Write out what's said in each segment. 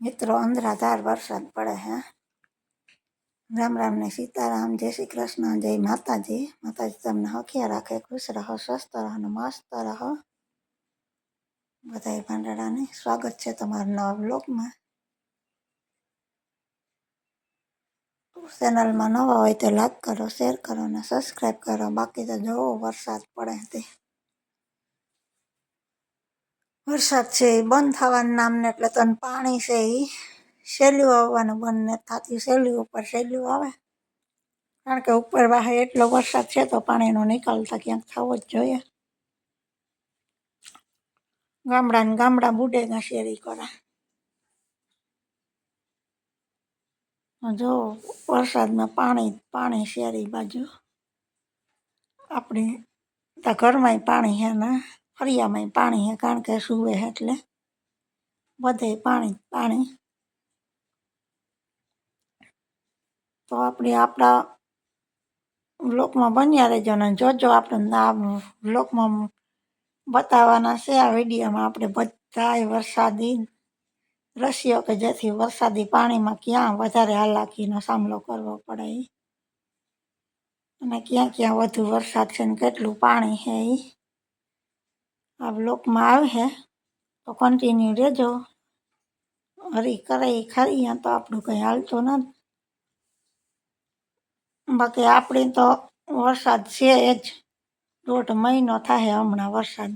મિત્રો, અંધરાધાર વરસાદ પડે હે. રામ રામ ને સીતારામ, જય શ્રી કૃષ્ણ, જય માતાજી. માતાજી, તમને હખિયા રાખે, ખુશ રહો, સ્વસ્થ રહો ને મસ્ત રહો. બધાય ભાંડડાને સ્વાગત છે તમારા નવા બ્લોગમાં ચેનલમાં નવા હોય તો લાઈક કરો શેર કરો ને સબસ્ક્રાઈબ કરો. બાકી તો જોવો વરસાદ પડે તે. વરસાદ છે એ બંધ થવાનું નામ ને એટલે તને પાણી છે એ સહેલું આવવાનું બંધ ને થતી. સહેલું ઉપર સહેલું આવે. કારણ કે ઉપર વાહે એટલો વરસાદ છે તો પાણીનો નિકાલ તો ક્યાંક થવો જ જોઈએ. ગામડા ને ગામડા બુડેગા શેરી કરે. જો વરસાદમાં પાણી પાણી શેરી બાજુ. આપણી ત્યાં ઘરમાંય પાણી છે ને. ફળિયામાંય પાણી હે, કારણ કે સુવે એટલે બધે પાણી પાણી. તો આપણે આપણા બ્લોકમાં બન્યા રહેજો ને જોજો આપણે આ બ્લોકમાં બતાવવાના છે, આ વિડીયોમાં આપણે બધાય વરસાદી દ્રશ્યો કે જેથી વરસાદી પાણીમાં ક્યાં વધારે હાલાકીનો સામનો કરવો પડે અને ક્યાં ક્યાં વધુ વરસાદ છે ને કેટલું પાણી છે એ આ બ્લોકમાં આવશે તો કન્ટિન્યુ રહેજો. હરી કરાઈ ખરી તો આપણું કંઈ હાલતું નથી. બાકી આપણી તો વરસાદ છે જ. દોઢ મહિનો થાય હમણાં વરસાદ.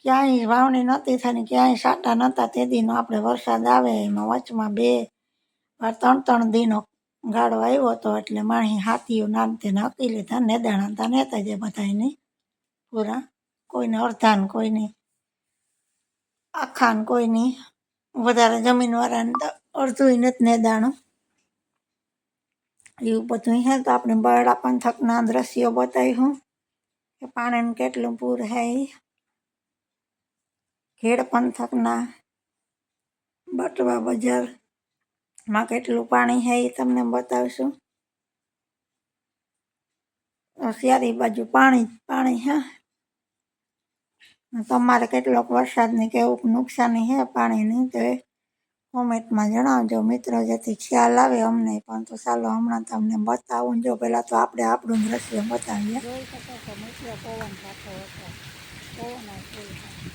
ક્યાંય વાવણી નહોતી થઈને ક્યાંય સાટા નહોતા તે દીનો આપણે વરસાદ આવે, એમાં વચમાં બે વાર ત્રણ ત્રણ દીનો ગાળો આવ્યો હતો, એટલે માણી હાથીઓ નામ તેને હકી લીધા નેદાણા હતા નેતા જે બધાને પૂરા. કોઈને અડધા ને આખાન આખા ને કોઈની વધારે જમીનવાળાને તો અડધું નથી નેદાણું એવું બધું હે તો આપણે બરડા પંથકના દ્રશ્યો બતાવ્યું કે પાણીને કેટલું પૂર હે ખેડ પંથકના બટવા બજારમાં કેટલું પાણી હે એ તમને બતાવશું. હોશિયારી બાજુ પાણી પાણી હે. તમારે કેટલોક વરસાદની કેવુંક નુકસાની છે પાણીની તો એ કોમેન્ટમાં જણાવજો. મિત્રો, જેથી ખ્યાલ આવે અમને પણ, તો ચાલો હમણાં તમને બતાવું. જો પહેલાં તો આપણે આપણું દ્રશ્ય બતાવીએ. પવન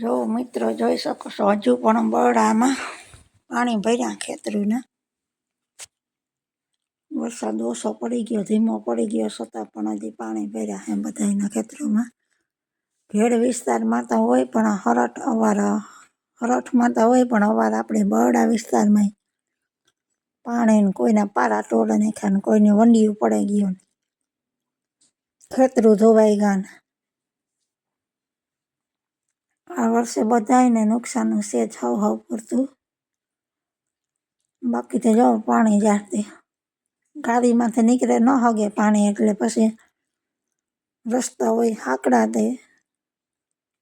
જો મિત્રો જોઈ શકો છો, હજુ પણ બરડામાં પાણી ભર્યા ખેતરીના. વરસાદ ઓછો પડી ગયો, ધીમો પડી ગયો, છતાં પણ હજી પાણી ભર્યા છે બધાના ખેતરોમાં. ભેળ વિસ્તારમાં તો હોય પણ હરટ અવાર, હરઠમાં તો હોય પણ અવાર આપણે બરડા વિસ્તારમાં પાણીને કોઈના પારા તોડે નાખ્યા ને કોઈને વંડિયું પડે ગયું ખેતરું ધોવાઈ ગયા આ વર્ષે બધાયને નુકસાન છે જ હવ હવ પૂરતું બાકી તો જો પાણી જાતે ગાડીમાંથી નીકળે ન હગે પાણી એટલે પછી રસ્તા હોય હાકડા દે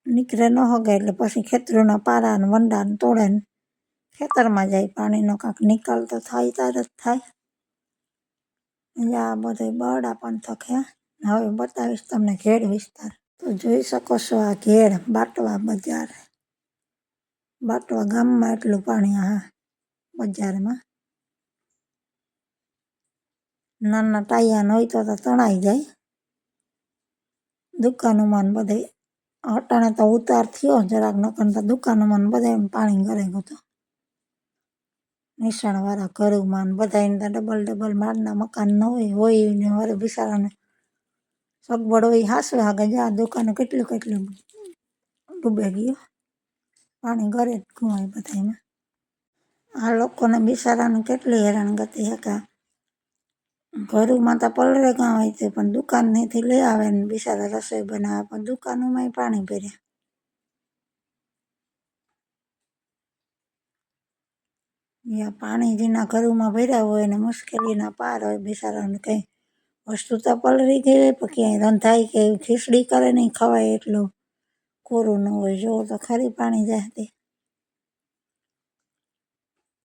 નીકળે ન હગે એટલે પછી ખેતરોના પારા ને વંડા ને તોડે ને ખેતરમાં જાય પાણીનો કાંક નિકાલ તો થાય તાર જ થાય. એટલે આ બધે બરડા પણ થકે. હવે બતાવીશ તમને ઘેડ વિસ્તાર. તો જોઈ શકો છો આ ઘેર બાટવા બજાર. બાટવા ગામમાં એટલું પાણી હા બજારમાં. નાના ટાયા હોય તો તણાઈ જાય. દુકાનોમાં બધે અટાણે તો ઉતાર થયો, જરાક નકર દુકાનોમાં ને એમ પાણી ઘરે ગયો નિશાણવાળા ઘરોમાં ને બધાને તો ડબલ ડબલ માળના મકાન ન હોય હોય ને વરે બિચારાને સગવડ હોય હાસો આગળ જા દુકાનો કેટલું કેટલું ડૂબે ગયો. પાણી ઘરે જ ગુમાય બધા એમાં આ લોકોને બિચારાને કેટલી હેરાન ગતિ હકા ઘરમાં તો પલરે ગાં હોય તે પણ દુકાનેથી લઈ આવે ને બિચારા રસોઈ બનાવે, પણ દુકાનોમાંય પાણી ભર્યા પાણી જેના ઘરોમાં ભર્યા હોય ને મુશ્કેલીના પાર હોય બિચારાને કંઈ વસ્તુ તો પલળી ગઈ હોય પણ ક્યાંય રંધાય કે ખીચડી કરે નહીં ખવાય એટલું કોરું ન હોય. જુઓ તો ખરી પાણી જાતે.